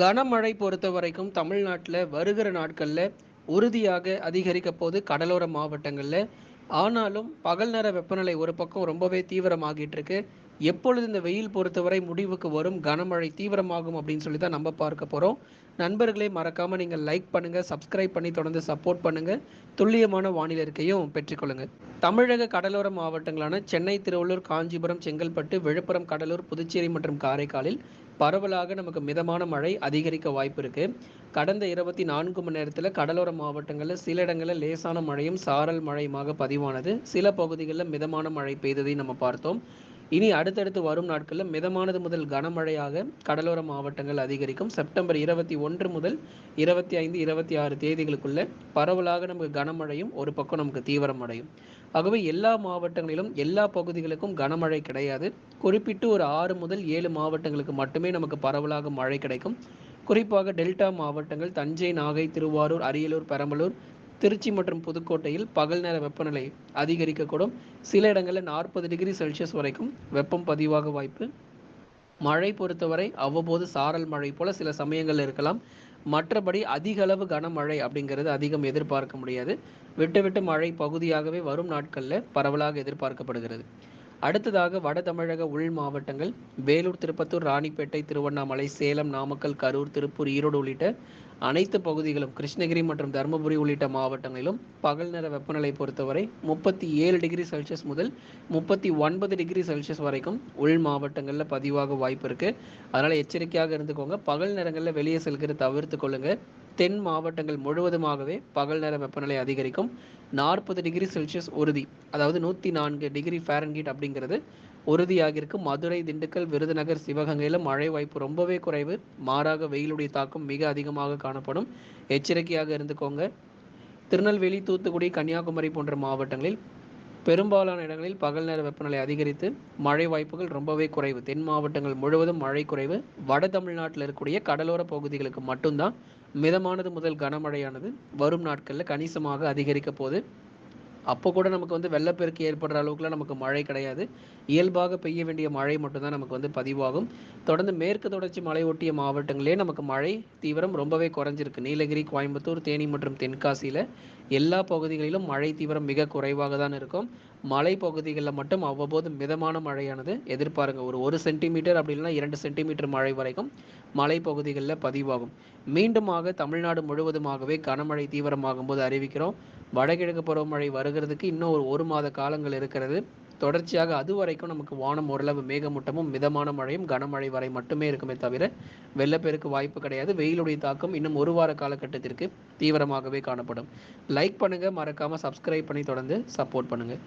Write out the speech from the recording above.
கனமழை பொறுத்த வரைக்கும் தமிழ்நாட்டில் வருகிற நாட்களில் உறுதியாக அதிகரிக்க போது கடலோர மாவட்டங்களில். ஆனாலும் பகல் நேர வெப்பநிலை ஒரு பக்கம் ரொம்பவே தீவிரமாகிட்டு இருக்கு. எப்பொழுது இந்த வெயில் பொறுத்தவரை முடிவுக்கு வரும் கனமழை தீவிரமாகும் அப்படின்னு சொல்லி தான் நம்ம பார்க்க போகிறோம் நண்பர்களே மறக்காமல் நீங்கள் லைக் பண்ணுங்கள் சப்ஸ்கிரைப் பண்ணி தொடர்ந்து சப்போர்ட் பண்ணுங்கள் துல்லியமான வானிலை இருக்கையும் பெற்றுக்கொள்ளுங்கள் தமிழக கடலோர மாவட்டங்களான சென்னை திருவள்ளூர் காஞ்சிபுரம் செங்கல்பட்டு விழுப்புரம் கடலூர் புதுச்சேரி மற்றும் காரைக்காலில் பரவலாக நமக்கு மிதமான மழை அதிகரிக்க வாய்ப்பு இருக்கு. கடந்த இருபத்தி நான்கு மணி நேரத்தில் கடலோர மாவட்டங்களில் சில இடங்களில் லேசான மழையும் சாரல் மழையுமாக பதிவானது. சில பகுதிகளில் மிதமான மழை பெய்ததை நம்ம பார்த்தோம். இனி அடுத்தடுத்து வரும் நாட்களில் மிதமானது முதல் கனமழையாக கடலோர மாவட்டங்கள் அதிகரிக்கும். செப்டம்பர் இருபத்தி ஒன்று முதல் இருபத்தி ஐந்து இருபத்தி ஆறு தேதிகளுக்குள்ள பரவலாக நமக்கு கனமழையும் ஒரு பக்கம் நமக்கு தீவிரம் அடையும். ஆகவே எல்லா மாவட்டங்களிலும் எல்லா பகுதிகளுக்கும் கனமழை கிடையாது. குறிப்பிட்டு ஒரு ஆறு முதல் ஏழு மாவட்டங்களுக்கு மட்டுமே நமக்கு பரவலாக மழை கிடைக்கும். குறிப்பாக டெல்டா மாவட்டங்கள் தஞ்சை நாகை திருவாரூர் அரியலூர் பெரம்பலூர் திருச்சி மற்றும் புதுக்கோட்டையில் பகல் நேர வெப்பநிலை அதிகரிக்கக்கூடும். சில இடங்களில் நாற்பது டிகிரி செல்சியஸ் வரைக்கும் வெப்பம் பதிவாக வாய்ப்பு. மழை பொறுத்தவரை அவ்வப்போது சாரல் மழை போல சில சமயங்கள் இருக்கலாம். மற்றபடி அதிக அளவு கனமழை அப்படிங்கிறது அதிகம் எதிர்பார்க்க முடியாது. விட்டு விட்டு மழை பகுதியாகவே வரும் நாட்களில் பரவலாக எதிர்பார்க்கப்படுகிறது. அடுத்ததாக வட தமிழக உள் மாவட்டங்கள் வேலூர் திருப்பத்தூர் ராணிப்பேட்டை திருவண்ணாமலை சேலம் நாமக்கல் கரூர் திருப்பூர் ஈரோடு உள்ளிட்ட அனைத்து பகுதிகளும் கிருஷ்ணகிரி மற்றும் தருமபுரி உள்ளிட்ட மாவட்டங்களிலும் பகல் நேர வெப்பநிலை பொறுத்தவரை முப்பத்தி ஏழு டிகிரி செல்சியஸ் முதல் முப்பத்தி ஒன்பது டிகிரி செல்சியஸ் வரைக்கும் உள் மாவட்டங்களில் பதிவாக வாய்ப்பு இருக்குது அதனால் எச்சரிக்கையாக இருந்துக்கோங்க. பகல் நேரங்களில் வெளியே செல்கிற தவிர்த்து கொள்ளுங்கள் தென் மாவட்டங்கள் முழுவதுமாகவே பகல் நேர வெப்பநிலை அதிகரிக்கும். நாற்பது டிகிரி செல்சியஸ் உறுதி அதாவது நூற்றி நான்கு டிகிரி ஃபேரன்கீட் அப்படிங்கிறது உறுதியாக இருக்கு மதுரை திண்டுக்கல் விருதுநகர் சிவகங்கையில் மழை வாய்ப்பு ரொம்பவே குறைவு. மாறாக வெயிலுடைய தாக்கம் மிக அதிகமாக காணப்படும். எச்சரிக்கையாக இருந்துக்கோங்க. திருநெல்வேலி தூத்துக்குடி கன்னியாகுமரி போன்ற மாவட்டங்களில் பெரும்பாலான இடங்களில் பகல் நேர வெப்பநிலை அதிகரித்து மழை வாய்ப்புகள் ரொம்பவே குறைவு. தென் மாவட்டங்கள் முழுவதும் மழை குறைவு. வட தமிழ்நாட்டில் இருக்கக்கூடிய கடலோர பகுதிகளுக்கு மட்டும்தான் மிதமானது முதல் கனமழையானது. வரும் நாட்களில் கணிசமாக அதிகரிக்க போது அப்போ கூட நமக்கு வந்து வெள்ளப்பெருக்கு ஏற்படுற அளவுக்குலாம் நமக்கு மழை கிடையாது. இயல்பாக பெய்ய வேண்டிய மழை மட்டும்தான் நமக்கு வந்து பதிவாகும். தொடர்ந்து மேற்கு தொடர்ச்சி மலை ஒட்டிய மாவட்டங்களே நமக்கு மழை தீவிரம் ரொம்பவே குறைஞ்சிருக்கு. நீலகிரி கோயம்புத்தூர் தேனி மற்றும் தென்காசியில் எல்லா பகுதிகளிலும் மழை தீவிரம் மிக குறைவாக தான் இருக்கும். மலை பகுதிகளில் மட்டும் அவ்வப்போது மிதமான மழையானது எதிர்பாருங்க. ஒரு ஒரு சென்டிமீட்டர் அப்படி இல்லைன்னா இரண்டு சென்டிமீட்டர் மழை வரைக்கும் மலை பகுதிகளில் பதிவாகும். மீண்டுமாக தமிழ்நாடு முழுவதுமாகவே கனமழை தீவிரமாகும் போது அறிவிக்கிறோம். வடகிழக்கு பருவமழை வருகிறதுக்கு இன்னும் ஒரு ஒரு மாத காலங்கள் இருக்கிறது. தொடர்ச்சியாக அது வரைக்கும் நமக்கு வானம் ஓரளவு மேகமூட்டமும் மிதமான மழையும் கனமழை வரை மட்டுமே இருக்குமே தவிர வெள்ளப்பெருக்கு வாய்ப்பு கிடையாது. வெயிலுடைய தாக்கம் இன்னும் ஒரு வார காலகட்டத்திற்கு தீவிரமாகவே காணப்படும். லைக் பண்ணுங்கள் மறக்காமல் சப்ஸ்கிரைப் பண்ணி தொடர்ந்து சப்போர்ட் பண்ணுங்கள்